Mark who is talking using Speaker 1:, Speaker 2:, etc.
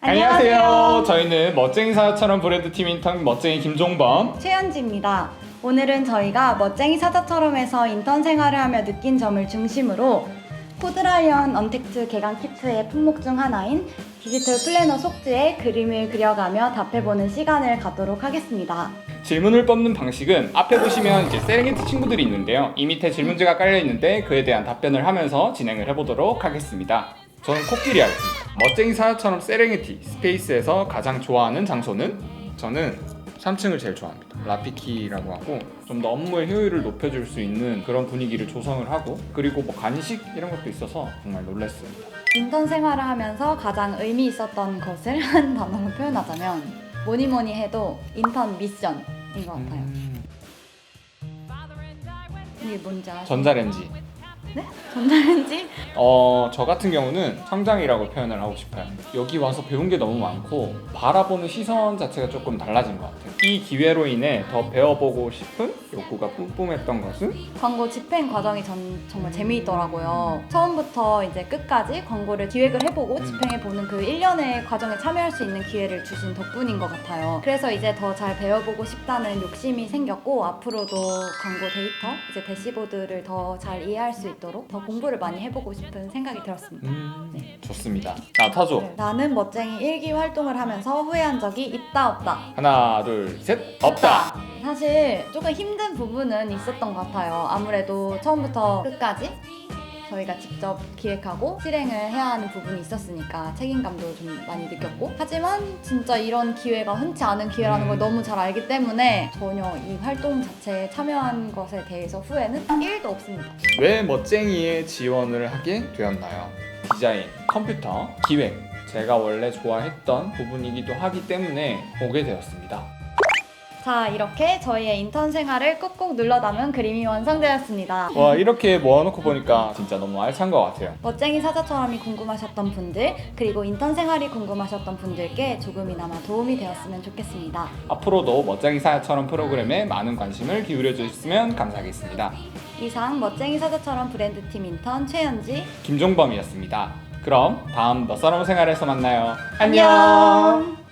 Speaker 1: 안녕하세요. 저희는 멋쟁이 사자처럼 브랜드 팀 인턴 멋쟁이 김종범.
Speaker 2: 최현지입니다. 오늘은 저희가 멋쟁이 사자처럼에서 인턴 생활을 하며 느낀 점을 중심으로 코드라이언 언택트 개강 키트의 품목 중 하나인 디지털 플래너 속지에 그림을 그려가며 답해보는 시간을 갖도록 하겠습니다.
Speaker 1: 질문을 뽑는 방식은 앞에 보시면 이제 세렝게티 친구들이 있는데요. 이 밑에 질문지가 깔려 있는데 그에 대한 답변을 하면서 진행을 해보도록 하겠습니다. 저는 코끼리 하겠습니다. 멋쟁이 사자처럼 세렝게티 스페이스에서 가장 좋아하는 장소는 저는 3층을 제일 좋아합니다. 라피키라고 하고 좀 더 업무의 효율을 높여줄 수 있는 그런 분위기를 조성을 하고 그리고 뭐 간식 이런 것도 있어서 정말 놀랐습니다.
Speaker 2: 인턴 생활을 하면서 가장 의미 있었던 것을 한 단어로 표현하자면 뭐니 뭐니 해도 인턴 미션인 것 같아요.
Speaker 1: 음,
Speaker 2: 이게 뭔지 아시죠?
Speaker 1: 전자레인지.
Speaker 2: 전자레인지?
Speaker 1: 어, 저 같은 경우는 성장이라고 표현을 하고 싶어요. 여기 와서 배운 게 너무 많고 바라보는 시선 자체가 조금 달라진 것 같아요. 이 기회로 인해 더 배워보고 싶은 욕구가 뿜뿜했던 것은
Speaker 2: 광고 집행 과정이 전 정말 재미있더라고요. 처음부터 이제 끝까지 광고를 기획을 해보고
Speaker 1: 음.
Speaker 2: 집행해보는 그 1년의 과정에 참여할 수 있는 기회를 주신 덕분인 것 같아요. 그래서 이제 더 잘 배워보고 싶다는 욕심이 생겼고 앞으로도 광고 데이터, 이제 대시보드를 더 잘 이해할 수 있 도록 더 공부를 많이 해보고 싶은 생각이 들었습니다.
Speaker 1: 음,
Speaker 2: 네.
Speaker 1: 좋습니다. 자, 타조.
Speaker 2: 네, 나는 멋쟁이 일기 활동을 하면서 후회한 적이 있다 없다.
Speaker 1: 하나, 둘, 셋. 없다.
Speaker 2: 사실 조금 힘든 부분은 있었던 것 같아요. 아무래도 처음부터 끝까지 저희가 직접 기획하고 실행을 해야 하는 부분이 있었으니까 책임감도 좀 많이 느꼈고 하지만 진짜 이런 기회가 흔치 않은 기회라는 걸
Speaker 1: 음.
Speaker 2: 너무 잘 알기 때문에 전혀 이 활동 자체에 참여한 것에 대해서 후회는 1도 없습니다.
Speaker 1: 왜 멋쟁이에 지원을 하게 되었나요? 디자인, 컴퓨터, 기획. 제가 원래 좋아했던 부분이기도 하기 때문에 오게 되었습니다.
Speaker 2: 자 이렇게 저희의 인턴 생활을 꾹꾹 눌러 담은 그림이 완성되었습니다.
Speaker 1: 와, 이렇게 모아놓고 보니까 진짜 너무 알찬 것 같아요.
Speaker 2: 멋쟁이 사자처럼이 궁금하셨던 분들 그리고 인턴 생활이 궁금하셨던 분들께 조금이나마 도움이 되었으면 좋겠습니다.
Speaker 1: 앞으로도 멋쟁이 사야처럼 프로그램에 많은 관심을 기울여 주셨으면 감사하겠습니다.
Speaker 2: 이상 멋쟁이 사자처럼 브랜드팀 인턴 최현지
Speaker 1: 김종범이었습니다. 그럼 다음 너 사람 생활에서 만나요.
Speaker 2: 안녕.